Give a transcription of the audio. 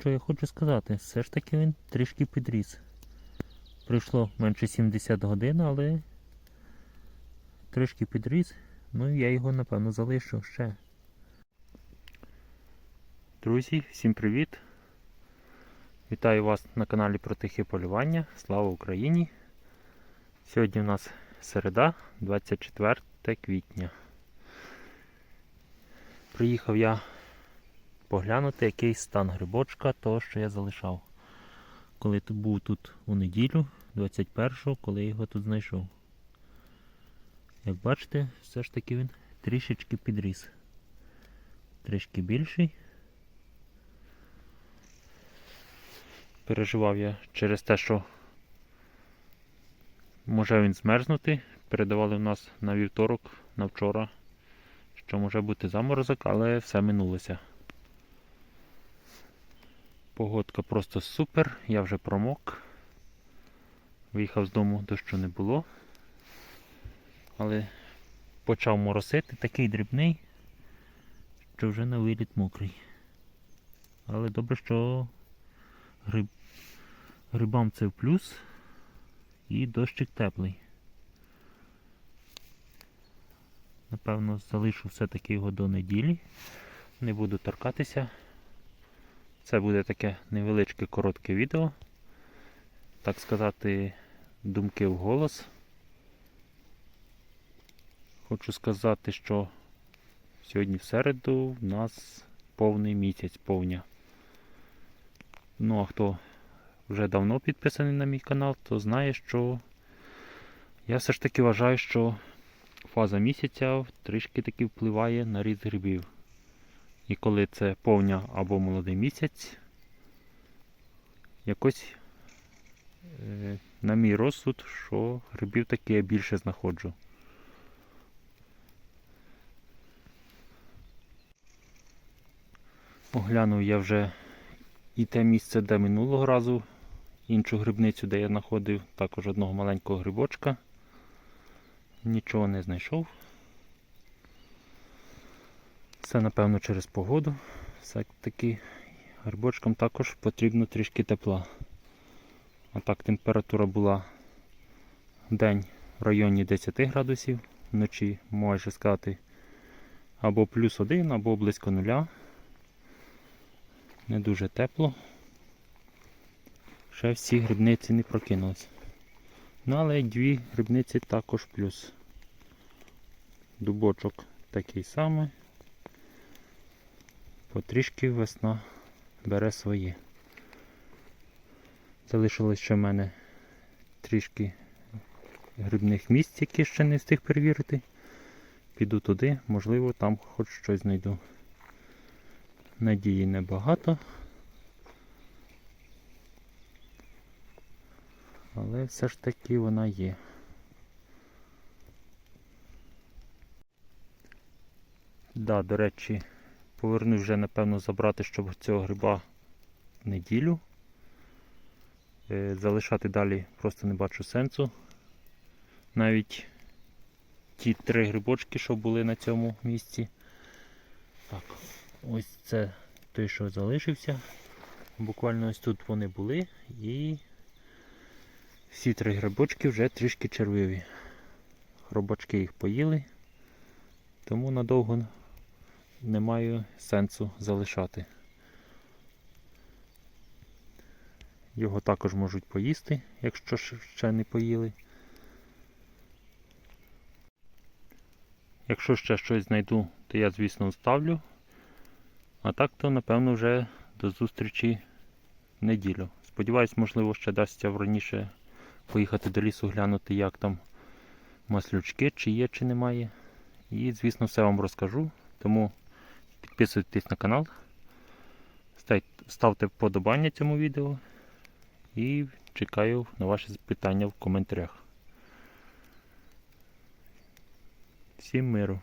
що я хочу сказати, все ж таки він трішки підріс. Пройшло менше 70 годин, але трішки підріс. Ну я його напевно залишу ще. Друзі, всім привіт! Вітаю вас на каналі про тихе полювання. Слава Україні! Сьогодні у нас середа, 24 квітня. Приїхав я поглянути, який стан грибочка, того, що я залишав. Коли був тут у неділю, 21-го, коли я його тут знайшов. Як бачите, все ж таки він трішечки підріс. Трішки більший. Переживав я через те, що може він змерзнути. Передавали в нас на вівторок, на вчора, що може бути заморозок, але все минулося. Погодка просто супер, я вже промок. Виїхав з дому, дощу не було. Але почав моросити, такий дрібний, що вже на виліт мокрий. Але добре, що гриб... грибам це в плюс і дощик теплий. Напевно, залишу все-таки його до неділі. Не буду торкатися. Це буде таке невеличке коротке відео. Так сказати, думки в голос. Хочу сказати, що сьогодні в середу в нас повний місяць повня. Ну а хто вже давно підписаний на мій канал, то знає, що я все ж таки вважаю, що фаза місяця трішки таки впливає на ріст грибів. І коли це повня або молодий місяць, якось е, на мій розсуд, що грибів таки я більше знаходжу. Оглянув я вже і те місце, де минулого разу, іншу грибницю, де я знаходив також одного маленького грибочка. Нічого не знайшов. Це напевно через погоду. Все-таки грибочкам також потрібно трішки тепла. А так температура була в день в районі 10 градусів, вночі можна сказати або плюс 1, або близько нуля. Не дуже тепло. Ще всі грибниці не прокинулись. Ну, але дві грибниці також плюс. Дубочок такий самий. Потрішки весна бере своє. Залишилось ще в мене трішки грибних місць, які ще не встиг перевірити. Піду туди, можливо, там хоч щось знайду. Надії небагато. Але все ж таки вона є. Да, до речі, повернусь вже, напевно, забрати, щоб цього гриба неділю. Е, Залишати далі просто не бачу сенсу. Навіть ті три грибочки, що були на цьому місці. Так, ось це той, що залишився. Буквально ось тут вони були і всі три грибочки вже трішки червиві. Хробачки їх поїли, тому надовго немає сенсу залишати. Його також можуть поїсти, якщо ще не поїли. Якщо ще щось знайду, то я, звісно, вставлю. А так то, напевно, вже до зустрічі в неділю. Сподіваюсь, можливо, ще дасться раніше поїхати до лісу, глянути, як там маслючки, чи є, чи немає. І, звісно, все вам розкажу. Тому підписуйтесь на канал, ставте вподобання цьому відео і чекаю на ваші запитання в коментарях. Всім миру!